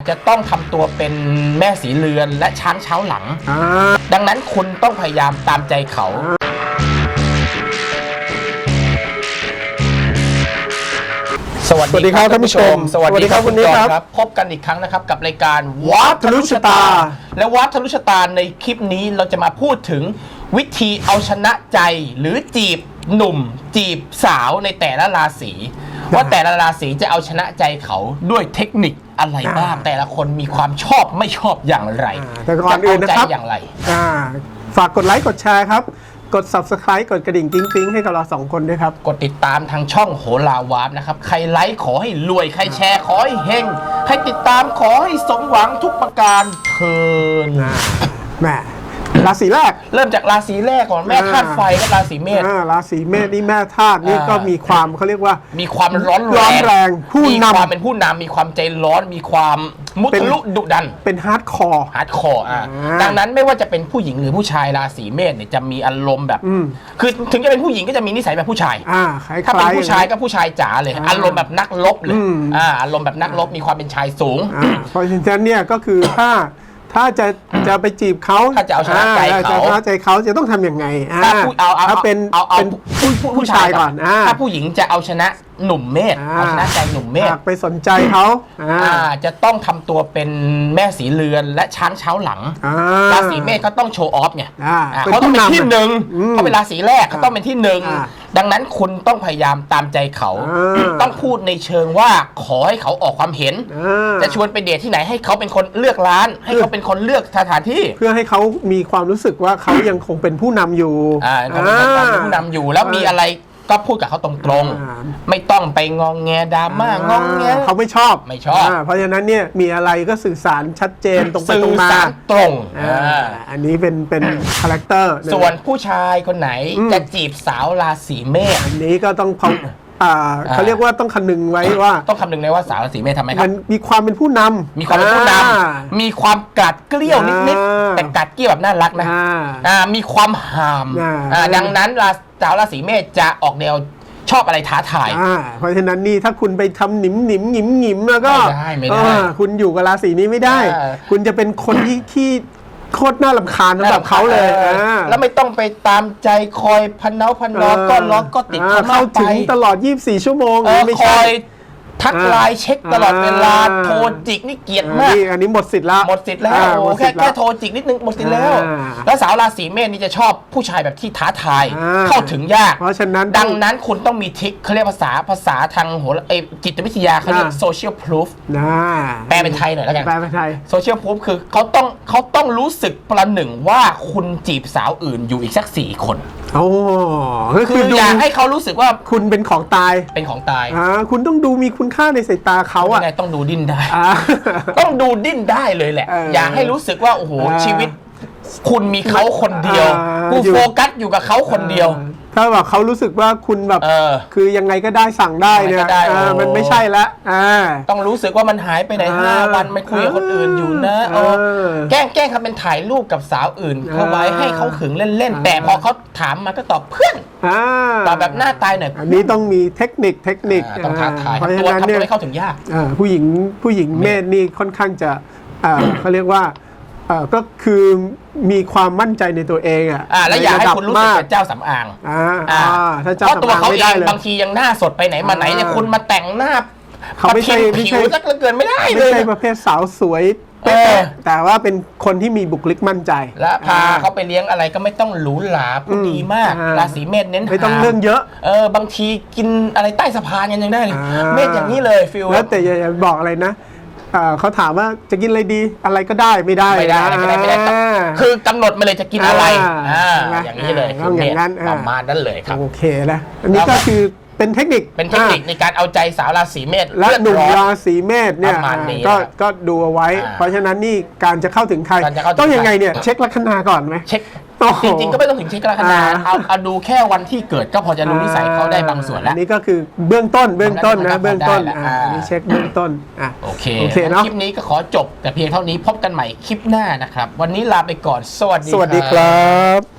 จะต้องทำตัวเป็นแม่สีเรือนและช้างเช้าหลังอ่าดังนั้นคุณต้องพยายามตามใจเขา สวัสสวัสดีครับท่านผู้ชมสวัสดีครับสวัคุสณดีจคอรัห์บนครับ พบกันอีกครั้งนะครับกับรายการวัดทะลุชะตา และวัดทะลุชะตาในคลิปนี้เราจะมาพูดถึงวิธีเอาชนะใจหรือจีบหนุ่ม จีบสาวในแต่ละราศี ว่าแต่ละราศีจะเอาชนะใจเขาด้วยเทคนิคอะไรบ้างอ่าแต่ละคนมีความชอบไม่ชอบอย่างไรอ่าแต่ก่อนอื่นนะครับจเาใจอย่างไรอ่าฝากกดไลค์กดแชร์ครับ กด subscribe กดกระดิ่งกิ้งกิ้งให้กับเราสองคนด้วยครับ กดติดตามทางช่องโหราวาร์ปนะครับ ใครไลค์ขอให้รวย ใครแชร์ขอให้เฮงใครติดตามขอให้สมหวังทุกประการเทินอ่าแหม่ ราศีแรก เริ่มจากราศีแรกก่อนแม่ธาตุไฟกับราศีเมษอ่าราศีเมษนี่แม่ธาตุนี่อ่าก็มีความเขาเรียกว่า มีความร้อนร้อนแรงผู้มีนำความเป็นผู้นำมีความใจร้อนมีความมุเป็นทะลุดุดัน เป็นฮาร์ดคอร์ฮาร์ดคอร์อะอ่าดังนั้นไม่ว่าจะเป็นผู้หญิงหรือผู้ชายราศีเมษเนี่ยจะมีอารมณ์แบบอืมคือถึงจะเป็นผู้หญิงก็จะมีนิสัยแบบผู้ชายอ่าคล้ายๆถ้าเป็นผู้ชายองก็ผู้ชายจ๋าเลยอ่าอารมณ์แบบนักรบเลยอืมอ่าอารมณ์แบบนักรบมีความเป็นชายสูงอ่าเพราะฉะนั้นเนี่ยก็คือถ้า ถ้าจะจะไปจีบเขาถ้าจะเอาชนะใจเขาอ่จะชนะใจเขาจะต้องทำยังไงอ่าถ้าผู้เอาเอาถ้าเป็นเอาเอาเป็นผู้ผู้ผู้ชายก่อนอ่าถ้าผู้หญิงจะเอาชนะหนุ่มเมษอ่าเอาชนะใจหนุ่มเมษหากไปสนใจเขาอ่าอ่าจะต้องทำตัวเป็นแม่สีเรือนและช้างเช้าหลังอ่าราศีเมษเขาต้องโชว์ออฟไงอ่าอ่าเป็นเขาต้องเป็นผู้นำที่หนึ่งอืมเขาเป็นราศีแรกเขาต้องเป็นที่หนึ่งอ่า ดังนั้นคุณต้องพยายามตามใจเขา อ่า ต้องพูดในเชิงว่าขอให้เขาออกความเห็น อ่าจะชวนไปเดทที่ไหนให้เขาเป็นคนเลือกร้าน ให้เขาเป็นคนเลือกสถานที่เพื่อให้เขามีความรู้สึกว่าเขายังคงเป็นผู้นำอยู่ อ่าเขาเป็นคนผู้นำอยู่แล้วมีอะไร ก็พูดกับเขาตรงอ่า ๆ ไม่ต้องไปงองแงดราม่างองแง เขาไม่ชอบไม่ชอบาเพราะฉะนั้นเนี่ยมีอะไรก็สื่อสารชัดเจนตรงไปสื่ตรองมาสารตรงอ่าอ่าอันนี้เป็นเป็นคาแรคเตอร์ส่วนผู้ชายคนไหนอืมจะจีบสาวราศีเมษ อันนี้ก็ต้องพอ อ่าเขาเรียกว่าต้องคำนึงไว้ว่า ต้องคำนึงในว่าสาวราศีเมษทำไมครัมับนมีความเป็นผู้นำมีความเป็นผู้นอ่าำมีความกัดเกลี้ยวนิดอ่าๆแต่กัดเกลี้ยวแบบน่ารักนะอ่าอ่ามีความหามอ่า อ่าดังนั้นราสาวราศีเมษจะออกแนวชอบอะไรท้าทาย อ่าเพราะฉะนั้นนี่ถ้าคุณไปทำหนิมหนิมหนิมหนิมแล้วก็ไม่ได้ไม่ได้อ่าคุณอยู่กับราศีนี้ไม่ได้ อ่า คุณจะเป็นคนที่ที่ โคตรน่าลำคาญสำหรับเขาเลยอออ่าแล้วไม่ต้องไปตามใจคอยพันเนาพันล้อก็ล็อกก็ติดอ่เขามาเข้ากไปถึงตลอด 24 ชั่วโมงเออไม่คใช่ อย ทักไลน์เช็คตลอดเวลาอ่าโทรจิกนี่เกลียดอ่มากนี่อันนี้หมดสิทธิ์แล้วหมดสิทธิ์แล้วอ่าโอ้หมดแค่สิทธิ์แค่แล้วโทรจิกนิดนึงหมดสิทธิ์แล้วอ่าแล้วสาวราศีเมษนี่จะชอบผู้ชายแบบที่ท้าทายอ่าเข้าถึงยาก เพราะฉะนั้นดังนั้นคุณต้องมีทริคเขาเรียกภาษาภาษาทางโหราเอยจิตวิทยาเขาเรียกอ่า social proof นะแปลเป็นไทยหน่อยแล้วกันแปลเป็นไทย social proof คือเขาต้องเขาต้องรู้สึกประหนึ่งว่าคุณจีบสาวอื่นอยู่อีกสักสี่คนโอ้ก็คืคืออดูอยากให้เขารู้สึกว่าคุณเป็นของตายเป็นของตายอ่าคุณต้องดูมีคุณค่าในสายตาเขาอะยังไงต้องดูดิ้นได้ อ่า ต้องดูดิ้นได้เลยแหละ เอออยากให้รู้สึกว่าโอ้โหอ่าชีวิต คุณมีเขาคนเดียว อ่ากูอยู่โฟกัสอยู่กับเขาคนเดียว ถ้าแบบเขารู้สึกว่าคุณแบบ เออ คือยังไงก็ได้สั่งได้เนี่ยยังไงก็ได้อ่าโอ้ มันไม่ใช่ละอ่า ต้องรู้สึกว่ามันหายไปไหนอ่าห้าวันไม่คุยกับคนอื่นอยู่นะเออเออแกล้งแกล้งทำเป็นถ่ายรูปกับสาวอื่นเข้าไว้อ่าให้เขาขึงเล่นอ่าๆแต่พอเขาถามมาก็ตอบเพื่อนอ่าตอบแบบหน้าตายหน่อยอันนี้ต้องมีเทคนิคเทคนิคอ่าต้องท้าทายเพราะฉะทำตัวนั้นทำเนี่ตัยวให้เข้าถึงยาก อ่าผู้หญิงผู้หญิงเมษนี่ค่อนข้างจะอ่าเขาเรียกว่า อ่าก็คือมีความมั่นใจในตัวเองอะอ่าแล้วอยากให้ในระดับคุณรู้สึกมากเป็นเจ้าสำอาง อ่าอ่าอ่าถ้าเจ้าเพราะตัวสำอางเขาไม่เอได้งเลย บางทียังหน้าสดไปไหนมาไหนเนี่ยอ่าคุณมาแต่งหน้าเขาไม่ใช่ประไม่เคนใช่ผิวสักเหลือเกินไม่ได้เลไม่ย ใช่ประเภทสาวสวยเอเป๊ะอๆแต่ว่าเป็นคนที่มีบุคลิกมั่นใจและพาอ่ เขาไปเลี้ยงอะไรก็ไม่ต้องหรูหราพูดอืมดีมากอ่า ราศีเมษเน้นไม่ต้องหาเรื่องเยอะ เออบางทีกินอะไรใต้สะพานกันยังได้เลยอ่า เมษอย่างนี้เลยฟิล แล้วแต่อย่าอย่าบอกอะไรนะ อ่าเขาถามว่าจะกินอะไรดีอะไรก็ได้ไม่ได้ไม่ได้อะไรไม่ได้ไม่ได้ต้องอ่าคือกำหนดมาเลยจะกินอะไรอ่าอ่าใช่ไหมอย่างนี้เลยอ่าต้องอย่างนั้นคืเมษอ่า ประมาณนั้นเลยครับ โอเคนะอันนี้ครัก็บคือเป็นเทคนิคเป็นเทคนิคในการเอาใจสาวราศีเมษและเลือดหนุ่มร้อน ราศีเมษเนี่ยประมาณนี้ก็นะครับก็ดูเอาไว้ อ่าเพราะฉะนั้นนี่การจะเข้าถึงใครการจะเข้าถึงต้องยังไงเนี่ยเช็คลัคนาก่อนไหม เช็คโอ้โห จริงๆก็ไม่ต้องถึงเช็คลัคนาอ่าเอาเอาดูแค่วันที่เกิดก็พอจะรู้นิสัยเขาได้บางส่วนแล้ว อันนี้ก็คือเบื้องต้นเบื้องต้นมันก็นะพอเบื้องต้นได้แล้วอ่าอ่าอันนี้เช็คเบื้องต้นอะ โอเคโอเคเนอะ คลิปนี้ก็ขอจบแต่เพียงเท่านี้พบกันใหม่คลิปหน้านะครับ วันนี้ลาไปก่อนสวัสดีสวัสดีครับ